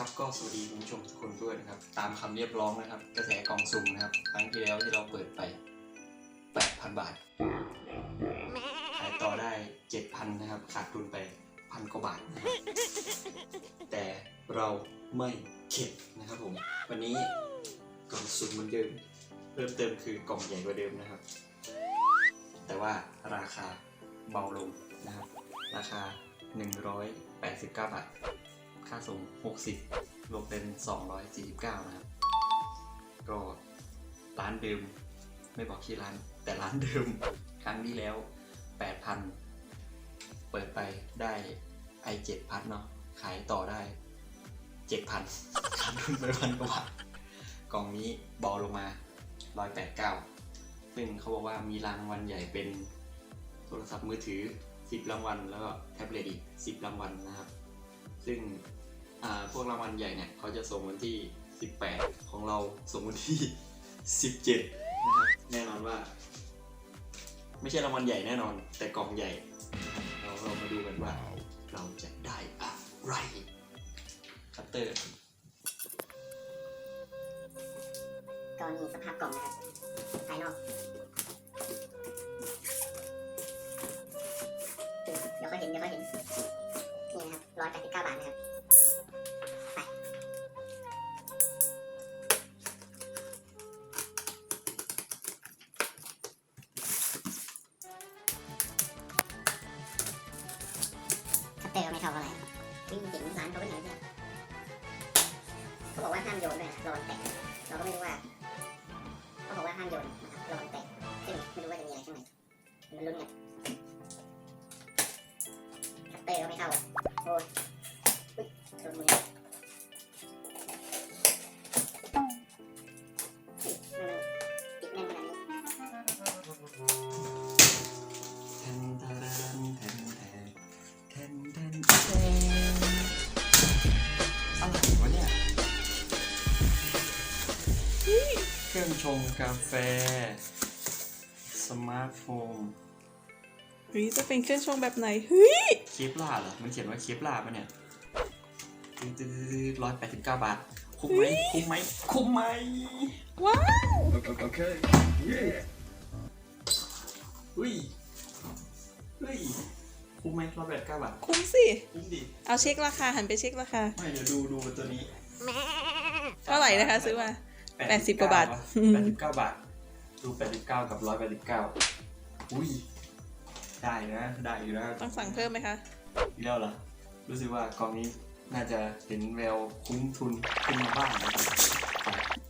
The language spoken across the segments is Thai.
ครับก็สวัสดีคุณผู้ชมทุกคนด้วยนะครับ ตามคำเรียกร้องนะครับ กระแสกล่องสุ่มนะครับ ครั้งที่แล้วที่เราเปิดไป 8,000 บาท ขายต่อได้ 7,000 นะครับ ขาดทุนไปพันกว่าบาทนะครับแต่เราไม่เข็ดนะครับผม วันนี้กล่องสุ่มเหมือนเดิม เพิ่มเติมคือกล่องใหญ่กว่าเดิมนะครับ แต่ว่าราคาเบาลงนะครับ ราคา 189 บาท ค่าส่ง 60 รวมเป็น 249 นะครับ ก็ร้านเดิม ไม่บอกที่ร้าน แต่ร้านเดิม ครั้งที่แล้ว 8,000 เปิดไปได้ i 7พันเนาะ ขายต่อได้ 7,000ขาดทุนไปพันกว่าบาทกล่องนี้บาลงมา 189 ซึ่งเขาบอกว่ามีรางวัลใหญ่เป็นโทรศัพท์มือถือ 10 รางวัล แล้วก็แท็บเล็ตอีก 10 รางวัลนะครับ ซึ่งพวกรางวัลใหญ่เนี่ยเขาจะส่งวันที่ 18 ของเราส่งวันที่ 17 นะครับแน่นอนว่า ไม่ใช่รางวัลใหญ่แน่นอน แต่กล่องใหญ่เราเรามาดูกันว่าเราจะได้อะไรคัตเตอร์ก็นี่สภาพกล่องนะครับภายนอกเดี๋ยวค่อยเห็นเดี๋ยวค่อยเห็น นี่นะครับร้อยแปดสิบเก้าบาทนะครับไปคัตเตอร์ก็ไม่เท่าเท่าไหร่วิ่งเห็นร้านเขาเป็นไงเนี่ยเขาบอกว่าห้ามโยนด้วยนะระวังแตกเราก็ไม่รู้ว่าเขาบอกว่าห้ามโยนนะครับระวังแตกซึ่งไม่รู้ว่าจะมีอะไรข้างในมันลุ้นกันคัต เตอร์ก็ไม่เข้าโอ้ยโดนมือเฮ้ยทำไมมันติดแน่นขนาดนี้แทนแทนแทนแทนแทนแทนอะไรวะเนี่ยเครื่องชงกาแฟ สมาร์ทโฟน เฮ้ยจะเป็นเครื่องชงแบบไหนเฮ้ยเคปลาเหรอ มันเขียนว่าเคปลาปะเนี่ยร้อยแปดสิบเก้าบาท คุ้มไหมคุ้มไหมคุ้มไหมว้าว Okay. Yeah. อุ้ยเฮ้ยคุ้มไหมร้อยแปดเก้าบาท คุ้มสิ คุ้มดิ เอาเช็คราคาหันไปเช็คราคา ไม่เดี๋ยวดูดูตัวนี้ เท่าไหร่นะคะซื้อมา80กว่าบาทแปดสิบเก้าบาท ดูแปดสิบเก้ากับร้อยแปดสิบเก้าอุ้ย ได้นะได้อยู่นะต้องสั่งเพิ่มไหมคะอีกแล้วเหรอรู้สึกว่ากองนี้น่าจะเห็นแววคุ้มทุนขึ้นมาบ้างนะครับ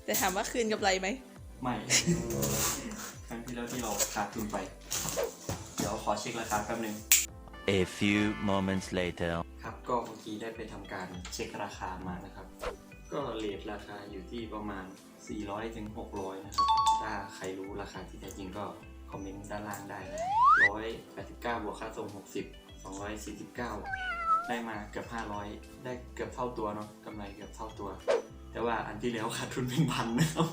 แต่ถามว่าคืนกับไรไหมไม่ ครั้งที่แล้วที่เราขาดทุนไป เดี๋ยวขอเช็คราคาแป๊บหนึง A few moments later. ครับก็เมื่อกี้ได้ไปทำการเช็คราคามานะครับ ก็เรทราคาอยู่ที่ประมาณ 400ถึง600 นะครับ ถ้าใครรู้ราคาที่แท้จริงก็ คอมเมนต์ด้านล่างได้นะ189 บวกค่าส่ง 60 249 ได้มาเกือบ 500 ได้เกือบเท่าตัวเนาะกำไรเกือบเท่าตัว แต่ว่าอันที่แล้วขาดทุนเป็นพันนะครับ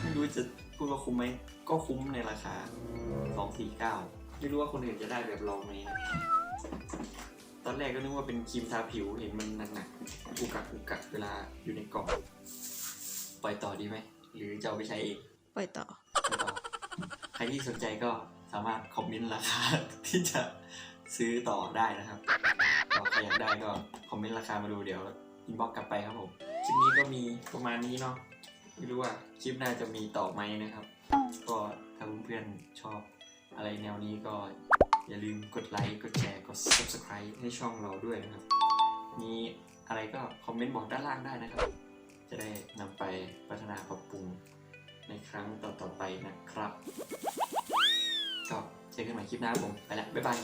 ไม่รู้จะพูดว่าคุ้มไหม ก็คุ้มในราคา 249 ไม่รู้ว่าคนอื่นจะได้แบบเราไหมนะตอนแรกก็นึกว่าเป็นครีมทาผิวเห็นมันหนักๆกุกกักกุกกักเวลาอยู่ในกล่อง ปล่อยต่อดีไหม หรือจะเอาไปใช้เอง ปล่อยต่อปล่อยต่อ รที่สนใจก็สามารถคอมเมนต์ราคาที่จะซื้อต่อได้นะครับก็ใครอยากได้ก็คอมเมนต์ราคามาดูเดี๋ยวอินบ็อกกลับไปครับผมคลิปนี้ก็มีประมาณนี้เนาะไม่รู้ว่าคลิปหน้าจะมีต่อไหมนะครับ ก็ถ้าเพื่อนๆชอบอะไรแนวนี้ก็อย่าลืมกดไลค์กดแชร์กด subscribe ให้ช่องเราด้วยนะครับ มีอะไรก็คอมเมนต์บอกด้านล่างได้นะครับ จะได้นำไปพัฒนาปรับปรุง ในครั้งต่อๆไปนะครับ ก็เจอกันใหม่คลิปหน้าบผม ไปแล้ว บ๊ายบาย